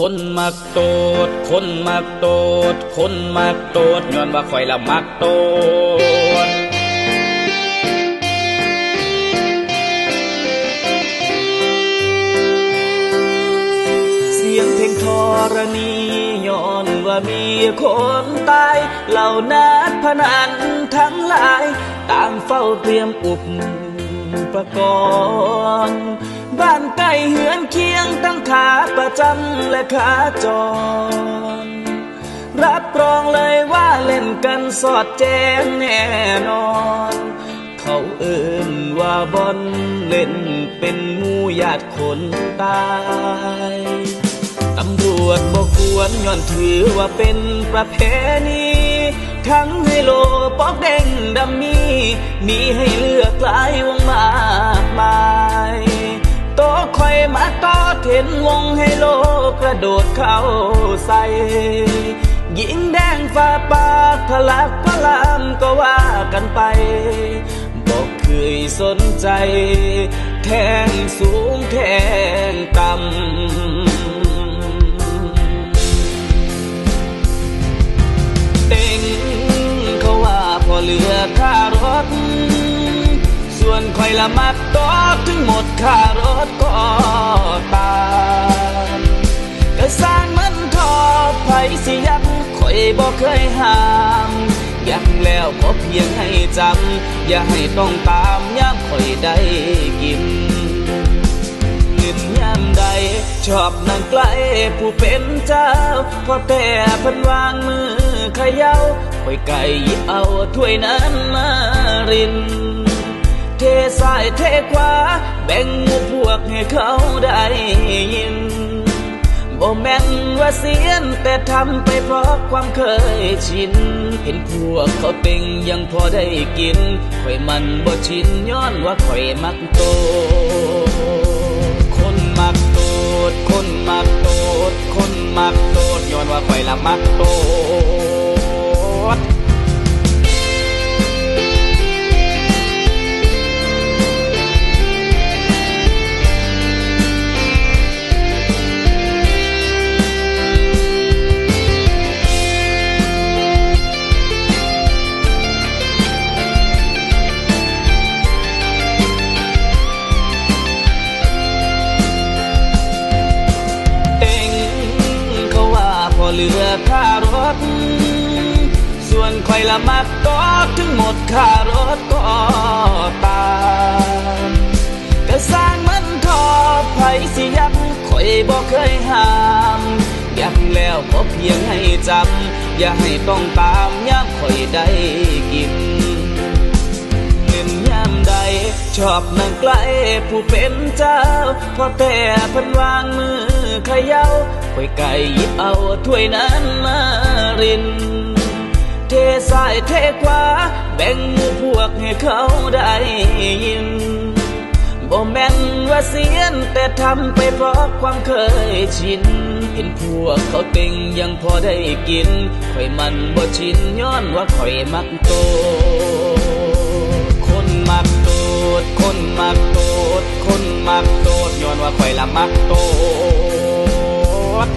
คนมักโตด คนมักโตด คนมักโตดย้อนว่าข่อยละมักโตดเสียงเพลงธรณีย้อนว่ามีคนตายเหล่านัดพนันทั้งหลาย ต่างเฝ้าเตรียมอุปกรณ์ บ้านใกล้เหือนเคียงตั้งขาประจำและขาจร รับรองเลยว่าเล่นกันสอดแจ้งแน่นอน เขาเอิ่นว่าบอลเล่นเป็นมูญาติคนตายตำรวจบอกควรย้อนถือว่าเป็นประเพณีทั้งไฮโลปอกเด้งดัมมี่มีให้เลือกหลาย เทนวงไฮโลกระโดดเข้าใส่หญิงแดงฟ้าปากพลักพลามก็ว่ากันไป บอกเคยสนใจแทงสูงแทงต่ำเต็งเขาว่าพอเหลือค่ารถ ส่วนคอยละมักต่อถึงหมดค่ารถ เคยห้ามยังแล้วขอเพียงให้จำ อย่าให้ต้องตามย่ามคอยได้กินเงินยามใด ชอบนั่งใกล้ผู้เป็นเจ้า พอแต่เพันวางมือขย่าคอยไก่ยเอาถ้วยนั้นมาริน เทสายเทขวา แบ่งหมู่พวกให้เขาได้ โอแม่นว่าเสียนแต่ทำไปเพราะความเคยชิน เห็นพวกเขาเป็นยังพอได้กินข่อยมันบ่ชินย้อนว่าข่อยมักโต คนมักโตด คนมักโตด คนมักโตดย้อนว่าข่อยละมักโต ว่าพอเหลือค่ารถ ส่วนคอยละมักก็ถึงหมดค่ารถก็ตามก็สร้างมันขอไผสิยักคอยบอกเคยห้ามยักแล้วก็เพียงให้จำ อย่าให้ต้องตามยามคอยได้กิน ชอบนั่งใกล้ผู้เป็นเจ้าพอแต่เพันวางมือเขย่าค่อยไก่หยิบเอาถ้วยนั้นมาริน เทสายเทขวาแบ่งหมู่พวกให้เขาได้ยินบ่แม่นว่าเสียนแต่ทำไปเพราะความเคยชิน เห็นพวกเขาเต็งยังพอได้กินข่อยมันบ่ชินย้อนว่าข่อยมักโต คนมัก ดคนมักโตดคนมักโตดย้อนว่าข่อยละมักโตด